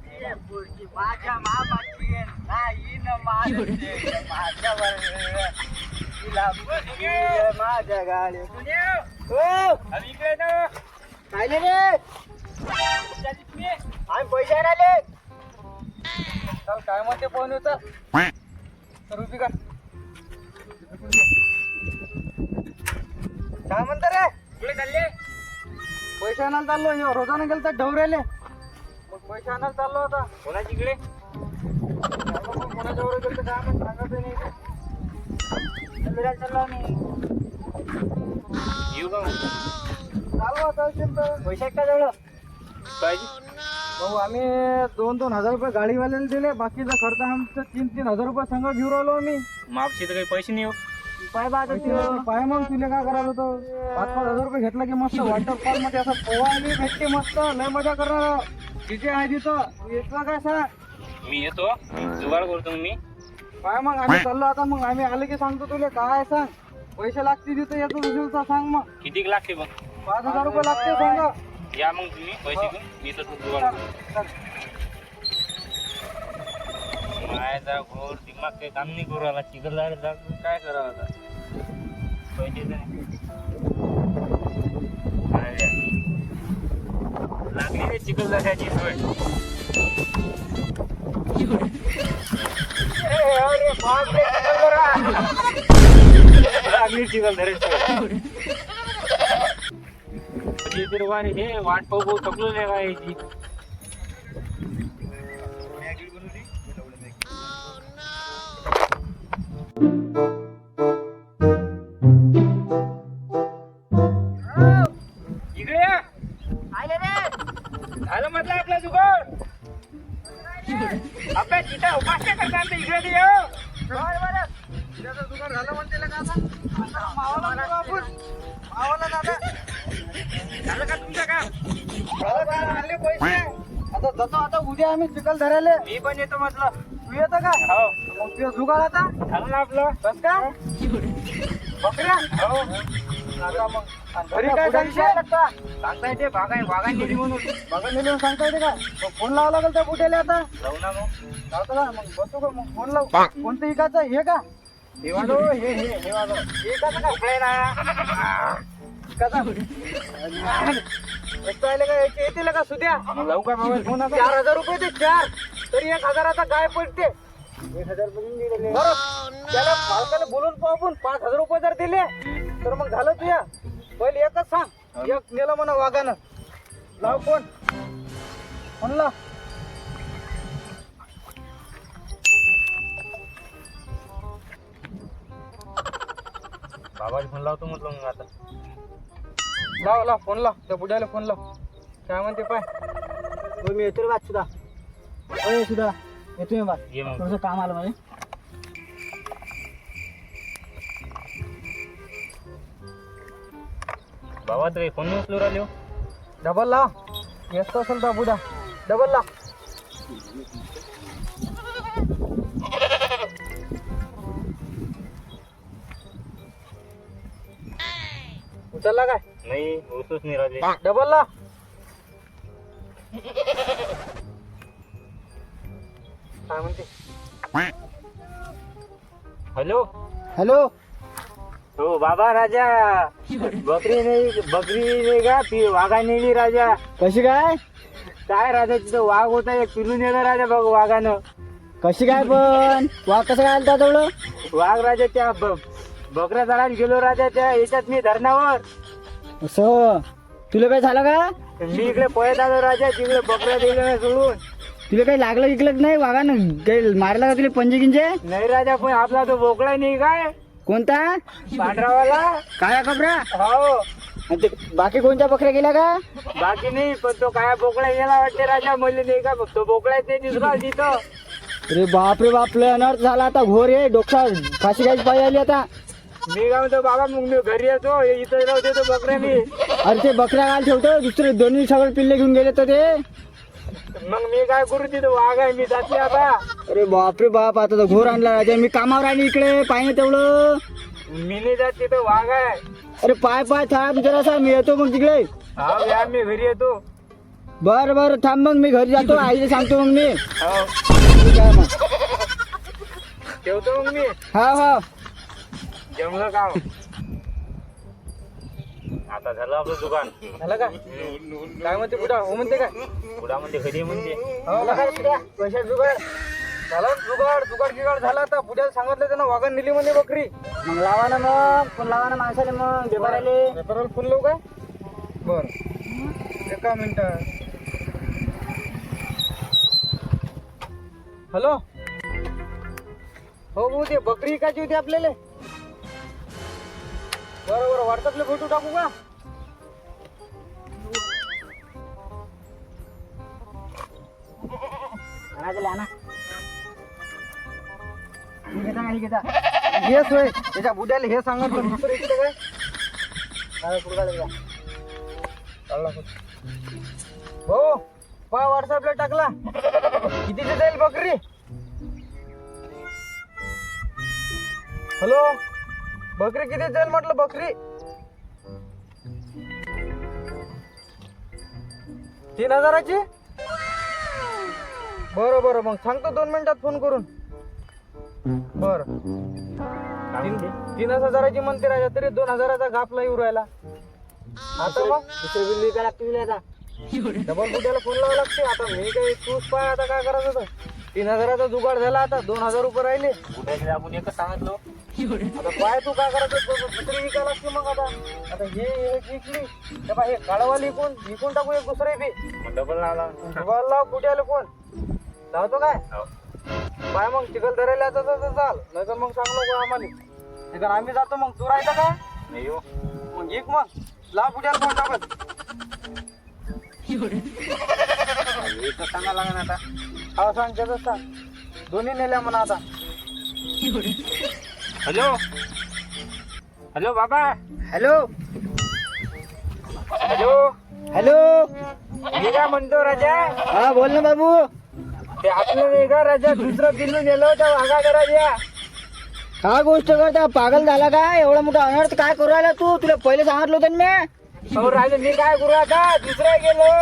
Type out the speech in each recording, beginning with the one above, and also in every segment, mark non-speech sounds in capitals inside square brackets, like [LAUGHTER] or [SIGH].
पोरगी माझ्या मामाची आहे नाही न माझ्या माझ्यावर तिला मुलगी आहे माझ्या गाडी हो इकडे ना काय रे आम्ही पैसे आले चल काय म्हणते फोन होत तर उभी कर काय म्हणता रे चालले? पैसे आणायला चाललो रोजाने गेलं तर मग पैसे आणायला चाललो होता. कोणाची इकडे? कोणाच्या गेलं तर काय म्हणत सांगत नाही. फिरायला चाललो आम्ही. येऊ का? चालू आता असेल तर. पैसे आहेत का जवळ? पाहिजे भाऊ आम्ही दोन दोन हजार रुपये गाडीवाल्याला दिले. बाकीचा खर्च आमचं तीन तीन हजार रुपये संघ घेऊन राहिलो आम्ही. मागचे तर काही पैसे नाही हो. पाय बा पाय मग तुला काय करायला होतं? पाच पाच हजार रुपये घेतला की मस्त वॉटरफॉल [LAUGHS] मध्ये असं पोवायला भेटते मस्त. लय मजा करणार तिथे आहे तिथं. येतला काय सांग मी येतो. जुगाड करतो मी. काय मग? आम्ही चाललो आता मग. आम्ही आले की सांगतो तुला. काय सांग? पैसे लागते तिथं. येतो उशीलचा सांग मग. किती लागते बघ. पाच हजार रुपये लागते सांग. या मग तुम्ही. पैसे घेऊन. मी तर जुगाड करतो. माझा घोर दिमाग काही काम नाही करू आला चिकन काय करावं आता? पैसे लागली रे चिकन लागायची सोय लागली चिकन धरायची सोय वारे हे वाट पाहू थकलो नाही झालं म्हटलं आपलं जुगाड? अभ्यास तिथं उपास्य करता आमच्या इकडे येऊ. दुकान झालं म्हणते का आता मावाला आपण मावाला दादा झालं का तुमचं काम आणले पैसे. आता जातो आता उद्या आम्ही चिखल धरायला. मी पण येतो म्हटलं. तू येतं का? हो. मग तुझं जुगाड आता. झालं ना आपलं? बस का? बकऱ्या? हो. आता मग घरी काय सांगता येते बागाय बागाय नेली म्हणून बघा नेली सांगता येते का? मग फोन लावा लागेल त्या बुट्याला आता. जाऊ ना मग. का? मग बसतो का? मग फोन लाव. कोणतं इकाचं? हे का? हे वाजव. हे हे हे हे इकाचं का? ना? इकाचं. एक आले का? याचे येतील का? सुद्या? जाऊ का मोबाईल फोन आता. चार हजार रुपये ते चार. तरी एक हजाराचा काय पडते. एक हजार बरं. त्याला मालकाला बोलून पाहू आपण पाच हजार रुपये जर दिले तर मग झालं तुया पहिले एकच सांग. एक नेलं म्हणा वाघानं. लाव कोण? फोन लाव बाबाला फोन लावतो म्हटलं मग आता. लाव लाव फोन लाव. त्या बुड्याला फोन लाव. काय म्हणते पाय? हो मी येतो रे बात सुद्धा. सुद्धा. येतो मी बात ये मग. थोडंसं काम आलं म्हणजे बाबा तर फोन उचलू राहिले. डबल लाव. येत असेल तर बुडा डबल लाव. उचलला काय? नाही उचलूच नाही राहिले. डबल लाव. काय म्हणते? हॅलो? हॅलो हो बाबा राजा. बकरी नाही बकरी नाही का पी वाघा नेली राजा. कशी काय? काय राजा तिथं वाघ होता एक पिलून नेलं राजा बघ वाघानं. कशी काय पण? वा कसं काय आलता तेवढं? वाघ राजा त्या ब- बकऱ्या जाळात गेलो राजा त्या याच्यात मी धरणावर. असं? तुला काय झालं का? मी इकडे पळत आलो राजा तिकडे बकऱ्या दिल्या सोडून तुला काही लागलं इकलं नाही वागानं काही मारला का तुला पंजे गिंजे नाही राजा पण आपला तो बोकळा नाही काय? कोणता? पांढरावाला. काळ्या कपडा हो. आणि ते बाकी कोणत्या बकऱ्या गेल्या का? बाकी नाही पण तो काय बोकळा गेला वाटते राजा म्हणले नाही का तो बोकळाच नाही दिसला तिथं. अरे बाप रे बाप लय अनर्थ झाला आता घोर आहे डोक्षा फाशी घ्यायची पाहिजे आली आता. मी काय म्हणतो बाबा मग मी घरी येतो. हे इथं राहते तो बकऱ्या मी अरे ते बकऱ्या घाल ठेवतो दुसरे दोन्ही सगळे पिल्ले घेऊन गेले तर ते. मग मी काय करू तिथं? वाघ आहे मी जाते आता अरे बाप रे बाप आता तर घोर आणला राजा. मी कामावर आली इकडे. पाहिजे तेवढं. मी नाही जात तिथं वाघ आहे. अरे पाय पाय थांब जरासा मी येतो मग तिकडे. हा या मी घरी येतो. बर बर थांब मग. मी घरी जातो. आईला सांगतो मग मी. हो. ठीक आहे मग. ठेवतो मग मी. हा हा. जमलं का? आता झालं आपलं दुकान. झालं का? काय म्हणते कुठं? हो म्हणते काय? पुढा म्हणते कधी म्हणते? हो कुठं पैशात जुगाड. झाला जुगाड जुगाड गिगाड झाला आता पुढ्याला सांगितलं त्यानं वागण नेली म्हणे बकरी. मग लावा ना मग फोन लावा ना माणसाले मग व्यवहाराले पेपरवर फोन लावू काय? बर. एका मिनिट. हॅलो? हो भाऊ ते बकरी विकायची होती आपल्याला. बरं बरं व्हॉट्सअपला फोटो टाकू का? हेच होय त्याच्या बुड्याला हे सांगत होतं. दुसरं इकडे काय? काय पुढं काढलं काढला फोटो. हो पहा व्हॉट्सअपला टाकला. कितीची जाईल बकरी? हॅलो? बकरी किती जाईल म्हटलं बकरी? तीन हजाराची? बरं बरं मग सांगतो दोन मिनिटात फोन करून. बर. काय तीन हजाराची म्हणते राजा तरी दोन हजाराचा घापला येऊ राहिला. आता मग? दुसरं बिल विकायला लागते तुला आता? डबल बुट्याला फोन लावा लागते. आता मी काही तूच पाय आता काय करायचं होतं तीन हजाराचा जुगाड झाला आता दोन हजार रुपये राहिले. कुठे आपण एकच सांगितलं. आता पाय तू काय करायचं? दुसरी विकायला लागते मग आता. आता हे एक विकली तर बा हे काळवाली इकून विकून टाकू एक दुसरे बी. डबल लावला डबल लाव. कुठे फोन. लावतो काय? पाय मग चिखल धरायला आता तर चाल. नाही तर मग सांग नको आम्हाला. नाही तर आम्ही जातो मग. तू राहायचं काय नाही हो. मग एक मग. लाव कुठे फोन टाकत एकच सांगा लागेल आता. हा सांग त्याच सांग. दोन्ही नेल्या म्हणा आता. हॅलो? हॅलो बाबा? हॅलो? हॅलो? हॅलो? मी काय म्हणतो राजा. हा बोल ना बाबू. ते आपलं नाही का राजा? दुसरं पिल्लू नेलं होतं वाघा राजा काय गोष्ट करता? पागल झाला का? एवढा मोठा अनर्थ काय करू राहिला तू? तुला पहिले सांगितलं होतं ना मी. हो राजा मी काय करू आता? दुसरा गेलो.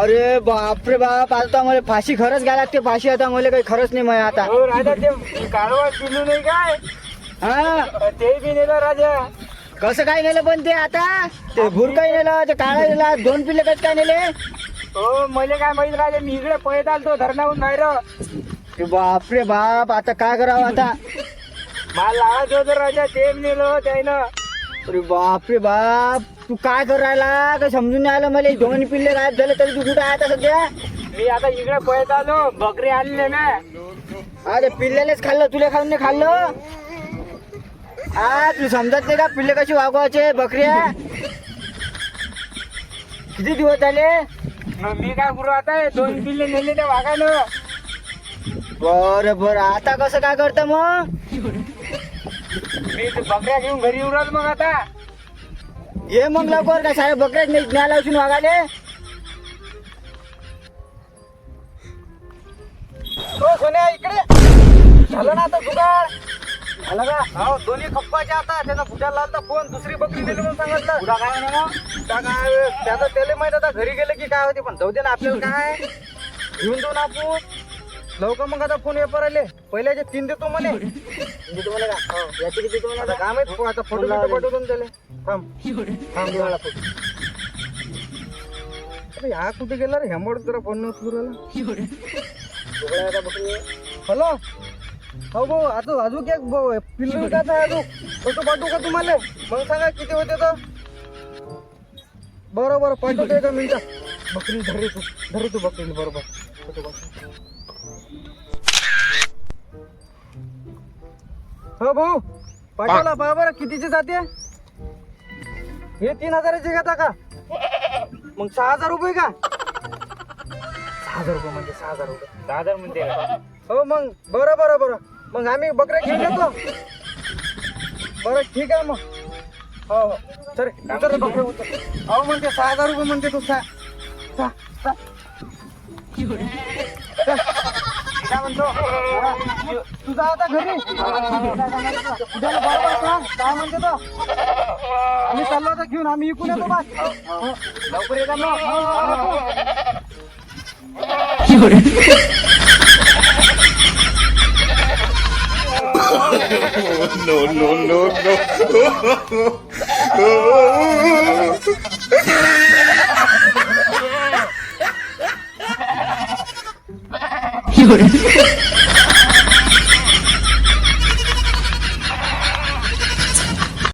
अरे बापरे बाप आता मला फाशी खरंच घ्यायला लागते. फाशी आता मला काही खरंच नाही मग आता. हो राजा ते पिल्लू नाही काय? हा? ते बी नेलं राजा. कसं काय नेलं पण ते आता? ते भूर काय नेलं? ते काळा नेलं? दोन पिल्ले कसं काय नेले? हो मला काय माहीत राजा मी इकडे पळत आलतो धरणाहून बाहेर. अरे बापरे बाप आता काय करावं आता? मला लावायचं होतं राजा ते नेलं त्यानं. अरे बापरे बाप तू काय करू राहिला? काय समजून नाही आलं मला दोन पिल्ले गायब झाले तरी तू कुठं आहे आता सध्या? मी आता इकडे पळत आलो बकरी आणले ना. अरे पिल्ल्यालाच खाल्लं तुला खाऊन नाही खाल्लं? आ तू समजत नाही का पिल्ले कशी वागवायचे बकऱ्या? किती दिवस झाले? मग मी काय करू आता दोन पिल्ले नेले त्या वाघानं. बर बर. आता कसं काय करत मग? मी ते बकऱ्या घेऊन घरी येऊ राहिलो मग आता. ये मग लवकर काय साहेब बकऱ्याच नाही ज्ञान उचून वागाले हो सोन्या इकडे. झालं ना आता जुगाड? का? हो दोन्ही खप्पाचे आता. त्याचा फुट्या लालता फोन. दुसरी बकरी दिली म्हणून सांगितलं. पुढा काय पुढा काय? त्याचं त्याला माहीत आता घरी गेलं की काय होते पण जाऊ दे ना आपल्याला काय? घेऊन देऊ ना आपण. लवकर मग आता फोन पेपर आले पहिल्याचे तीन देतो म्हणे. देतो म्हणे का? हो. याचे किती देतो म्हणे आता फोटो पाठवतो त्याला. थांब. थांब देवाला फोटो. अरे हा कुठे गेला रे? हेमोड जरा फोन न उचलू राहिला. हॅलो? हो भाऊ अजून अजून एक भाऊ पिल्लू विकायचा आहे अजून. फोटो पाठवू का तुम्हाला? मग सांगा किती होते तर? बरं बरं पाठवतो एका मिनिटात. बकरी धरे तू. धरे तू बकरी बरोबर. फोटो पाठव. हो भाऊ पाठवला पहा बरं कितीची जाते? हे तीन हजाराची घेता का? मग सहा हजार रुपये का? सहा हजार रुपये म्हणजे सहा हजार रुपये. दहा हजार म्हणते? हो मग. बरं बरं बरं. मग आम्ही बकऱ्या घेऊन येतो. बरं ठीक आहे मग. हो हो. सर उतर रे बकऱ्या उतर. अहो म्हणते सहा हजार रुपये म्हणते तू. सहा सहा सहा. चल. म्हणतो? हा, तुझा आता घरी? उद्याला बरोबर सांग काय म्हणते तो? आम्ही चाललो आता घेऊन. आम्ही इकून येतो बस. हो, लवकर येता मग? हो, हो. हो. No, no, no, no. [LAUGHS]